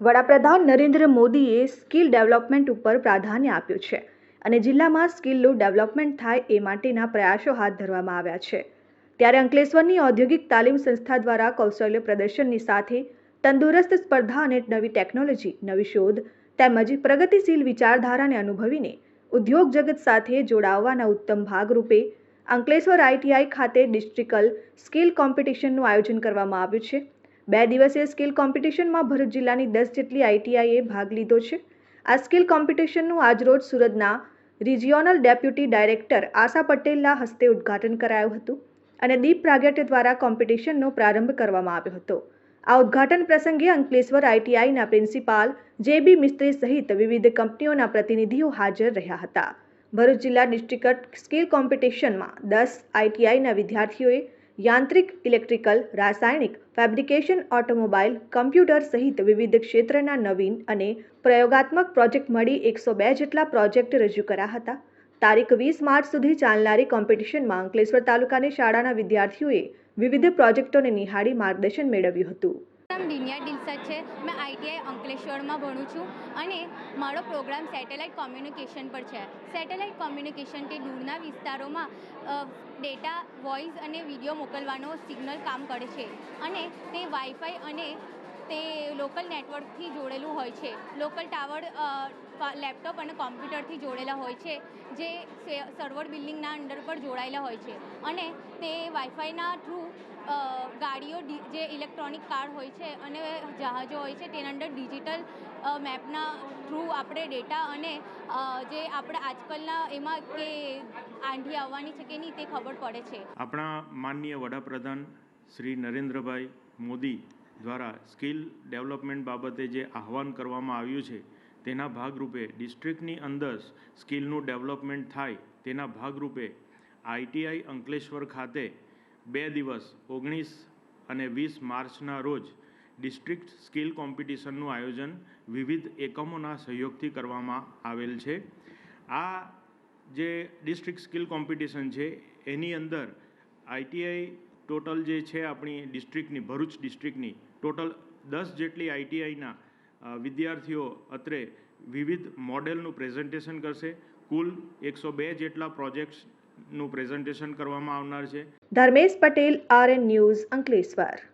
વડાપ્રધાન નરેન્દ્ર મોદીએ skill development ઉપર પ્રાધાન્ય આપ્યું છે અને જિલ્લામાં સ્કિલનું ડેવલપમેન્ટ થાય એ માટેના પ્રયાસો હાથ ધરવામાં આવ્યા છે. ત્યારે અંકલેશ્વરની ઔદ્યોગિક તાલીમ સંસ્થા દ્વારા કૌશલ્ય પ્રદર્શનની સાથે તંદુરસ્ત સ્પર્ધા અને નવી ટેકનોલોજી, નવી શોધ તેમજ પ્રગતિશીલ વિચારધારાને અનુભવીને ઉદ્યોગ જગત સાથે જોડાવવાના ઉત્તમ ભાગરૂપે અંકલેશ્વર આઈટીઆઈ ખાતે ડિસ્ટ્રિકલ સ્કિલ કોમ્પિટિશનનું આયોજન કરવામાં આવ્યું છે. બે દિવસીય સ્કિલ કોમ્પિટિશનમાં ભરૂચ જિલ્લાની દસ જેટલી આઈટીઆઈએ ભાગ લીધો છે. આ સ્કિલ કોમ્પિટિશનનું આજરોજ સુરતના રિજિયોનલ ડેપ્યુટી ડાયરેક્ટર આશા પટેલના હસ્તે ઉદ્ઘાટન કરાયું હતું અને દીપ પ્રાગટ્ય દ્વારા કોમ્પિટિશનનો પ્રારંભ કરવામાં આવ્યો હતો. આ ઉદ્ઘાટન પ્રસંગે અંકલેશ્વર આઈટીઆઈના પ્રિન્સિપાલ જે બી મિસ્ત્રી સહિત વિવિધ કંપનીઓના પ્રતિનિધિઓ હાજર રહ્યા હતા. ભરૂચ જિલ્લા ડિસ્ટ્રિક્ટ સ્કિલ કોમ્પિટિશનમાં દસ આઈટીઆઈના વિદ્યાર્થીઓએ યાંત્રિક, ઇલેક્ટ્રિકલ, રાસાયણિક, ફેબ્રિકેશન ઓટોમોબાઈલ કમ્પ્યુટર સહિત વિવિધ ક્ષેત્રના નવીન અને પ્રયોગાત્મક પ્રોજેક્ટ મળી એકસો બે જેટલા પ્રોજેક્ટ રજૂ કર્યા હતા. તારીખ વીસ માર્ચ સુધી ચાલનારી કોમ્પિટિશનમાં અંકલેશ્વર તાલુકાની શાળાના વિદ્યાર્થીઓએ વિવિધ પ્રોજેક્ટોને નિહાળી માર્ગદર્શન મેળવ્યું હતું. નામ દિનિયા ડિલસદ છે. મેં આઈટીઆઈ અંકલેશ્વરમાં ભણું છું અને મારો પ્રોગ્રામ સેટેલાઇટ કોમ્યુનિકેશન પર છે. સેટેલાઇટ કોમ્યુનિકેશન તે દૂરના વિસ્તારોમાં ડેટા, વોઇસ અને વીડિયો મોકલવાનો સિગ્નલ કામ કરે છે અને તે વાઈફાઈ અને તે લોકલ નેટવર્કથી જોડેલું હોય છે. લોકલ ટાવર લેપટોપ અને કોમ્પ્યુટરથી જોડેલા હોય છે, જે સર્વર બિલ્ડિંગના અંડર પર જોડાયેલા હોય છે. અને તે વાઈફાઈના થ્રુ ગાડીઓ જે ઇલેક્ટ્રોનિક કાર હોય છે અને જહાજો હોય છે, તેના અંદર ડિજિટલ મેપના થ્રુ આપણે ડેટા અને જે આપણે આજકાલના એમાં કે આંધી આવવાની છે કે નહીં તે ખબર પડે છે. આપણા માનનીય વડાપ્રધાન શ્રી નરેન્દ્રભાઈ મોદી દ્વારા સ્કિલ ડેવલપમેન્ટ બાબતે જે આહવાન કરવામાં આવ્યું છે તેના ભાગરૂપે ડિસ્ટ્રિક્ટની અંદર સ્કિલનું ડેવલપમેન્ટ થાય તેના ભાગરૂપે આઈટીઆઈ અંકલેશ્વર ખાતે બે દિવસ ઓગણીસ અને વીસ માર્ચના રોજ ડિસ્ટ્રિક્ટ સ્કિલ કોમ્પિટિશનનું આયોજન વિવિધ એકમોના સહયોગથી કરવામાં આવેલ છે. આ જે ડિસ્ટ્રિક્ટ સ્કિલ કોમ્પિટિશન છે, એની અંદર આઈટીઆઈ ટોટલ જે છે આપણી ડિસ્ટ્રિક્ટની, ભરૂચ ડિસ્ટ્રિક્ટની ટોટલ દસ જેટલી આઈટીઆઈના વિદ્યાર્થીઓ અત્રે વિવિધ મોડેલનું પ્રેઝન્ટેશન કરશે. કુલ એકસો બે જેટલા પ્રોજેક્ટ્સનું પ્રેઝન્ટેશન કરવામાં આવનાર છે. Dharmesh Patel R N news Ankleshwar.